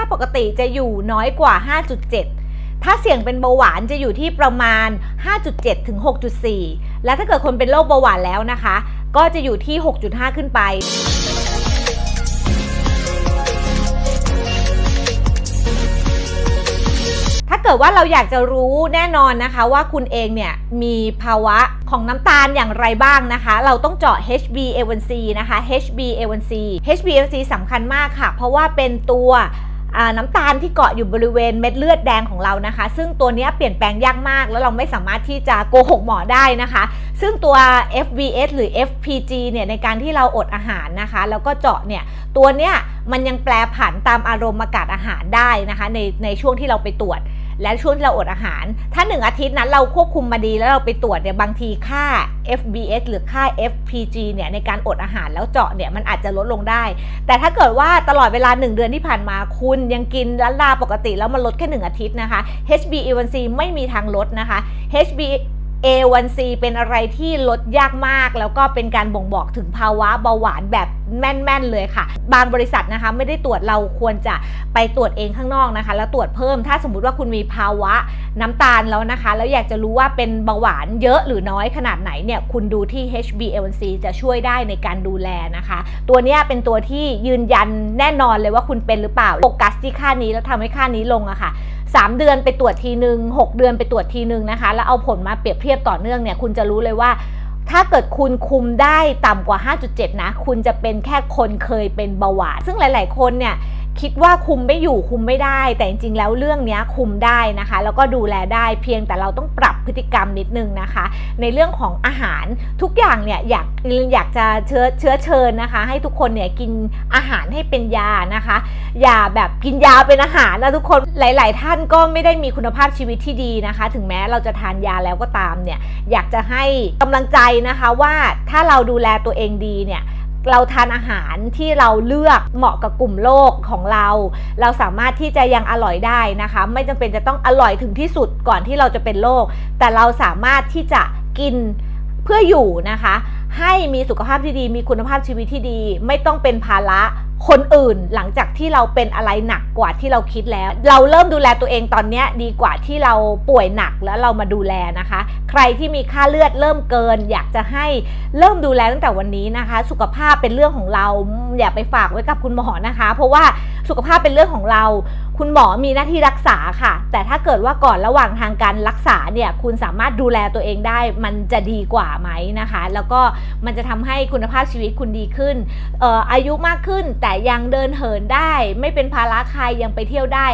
าปกติจะอยู่น้อยกว่า 5.7 ถ้าเสี่ยงเป็นเบาหวานจะอยู่ที่ประมาณ 5.7 ถึง 6.4 และถ้าเกิดคนเป็นโรคเบาหวานแล้วนะคะ ก็จะอยู่ที่ 6.5 ขึ้นไปถ้าเกิดว่าเราอยากจะรู้แน่นอนนะคะว่าคุณเองเนี่ยมีภาวะของน้ำตาลอย่างไรบ้างนะคะ เราต้องเจาะ HbA1c นะคะ HbA1c HbA1c สำคัญมากค่ะ เพราะว่าเป็นตัว น้ำตาลที่เกาะอยู่บริเวณเม็ดเลือดแดงของเรานะคะ ซึ่งตัวนี้เปลี่ยนแปลงยากมาก แล้วเราไม่สามารถที่จะโกหกหมอได้นะคะ ซึ่งตัว FBS หรือ FPG เนี่ยในการที่เราอดอาหารนะคะ แล้วก็เจาะเนี่ยตัวเนี้ยมันยังแปลผันตามอารมณ์อากาศอาหารได้นะคะในในช่วงที่เราไปตรวจ และช่วงที่เราอดอาหาร ถ้า 1 อาทิตย์นั้นเราควบคุมมาดีแล้วเราไปตรวจเนี่ยบางทีค่า FBS หรือค่า FPG เนี่ยในการอดอาหารแล้วเจาะเนี่ยมันอาจจะลดลงได้ แต่ถ้าเกิดว่าตลอดเวลา 1 เดือนที่ผ่านมาคุณยังกินล้านลาปกติแล้วมันลดแค่ 1 อาทิตย์นะคะ HbA1c ไม่มีทางลดนะคะ Hb A1C เป็นอะไรที่ลดยากมาก แล้วก็เป็นการบ่งบอกถึงภาวะเบาหวานแบบแม่นๆเลยค่ะ บางบริษัทนะคะไม่ได้ตรวจเราควรจะไปตรวจเองข้างนอกนะคะ แล้วตรวจเพิ่มถ้าสมมุติว่าคุณมีภาวะน้ำตาลแล้วนะคะ แล้วอยากจะรู้ว่าเป็นเบาหวานเยอะหรือน้อยขนาดไหนเนี่ยคุณดูที่ HbA1c จะช่วยได้ในการดูแลนะคะ ตัวนี้เป็นตัวที่ยืนยันแน่นอนเลยว่าคุณเป็นหรือเปล่าโฟกัสที่ค่านี้แล้วทำให้ค่านี้ลงอะค่ะ 3 เดือนไปตรวจทีหนึ่ง6 เดือนไปตรวจทีหนึ่งนะคะ แล้วเอาผลมาเปรียบเทียบต่อเนื่องเนี่ยคุณจะรู้เลยว่า ถ้าเกิดคุณคุมได้ต่ำกว่า 5.7 นะ คุณจะเป็นแค่คนเคยเป็นเบาหวาน ซึ่งหลาย ๆ คนเนี่ยคิดว่าคุมไม่อยู่คุมไม่ได้ แต่จริงๆ แล้วเรื่องนี้คุมได้นะคะ แล้วก็ดูแลได้เพียงแต่เราต้องปรับพฤติกรรมนิดนึงนะคะ ในเรื่องของอาหารทุกอย่างเนี่ยอยากอยากจะเชื้อเชื้อเชิญนะคะ ให้ทุกคนเนี่ยกินอาหารให้เป็นยานะคะ อย่าแบบกินยาเป็นอาหารนะทุกคนหลาย ๆ ท่านก็ไม่ได้มีคุณภาพชีวิตที่ดีนะคะ ถึงแม้เราจะทานยาแล้วก็ตามเนี่ยอยากจะให้กำลังใจนะคะว่าถ้าเราดูแลตัวเองดีเนี่ยเราทานอาหารที่เราเลือกเหมาะกับกลุ่มโรคของเรา เราสามารถที่จะยังอร่อยได้นะคะ ไม่จำเป็นจะต้องอร่อยถึงที่สุดก่อนที่เราจะเป็นโรคแต่เราสามารถที่จะกินเพื่ออยู่นะคะ ให้มีสุขภาพที่ดี มีคุณภาพชีวิตที่ดี ไม่ต้องเป็นภาระ คนอื่นหลังจากที่เราเป็นอะไรหนักกว่าที่เราคิดแล้ว เราเริ่มดูแลตัวเองตอนนี้ดีกว่าที่เราป่วยหนักแล้วเรามาดูแลนะคะ ใครที่มีค่าเลือดเริ่มเกิน อยากจะให้เริ่มดูแลตั้งแต่วันนี้นะคะ สุขภาพเป็นเรื่องของเราอย่าไปฝากไว้กับคุณหมอนะคะ เพราะว่าสุขภาพเป็นเรื่องของเรา คุณหมอมีหน้าที่รักษาค่ะ แต่ถ้าเกิดว่าก่อนระหว่างทางการรักษาเนี่ยคุณสามารถดูแลตัวเองได้ มันจะดีกว่าไหมนะคะ แล้วก็มันจะทำให้คุณภาพชีวิตคุณดีขึ้นอออายุมากขึ้นแต่ยังเดินเหินได้ ไม่เป็นภาระใครยังไปเที่ยวได้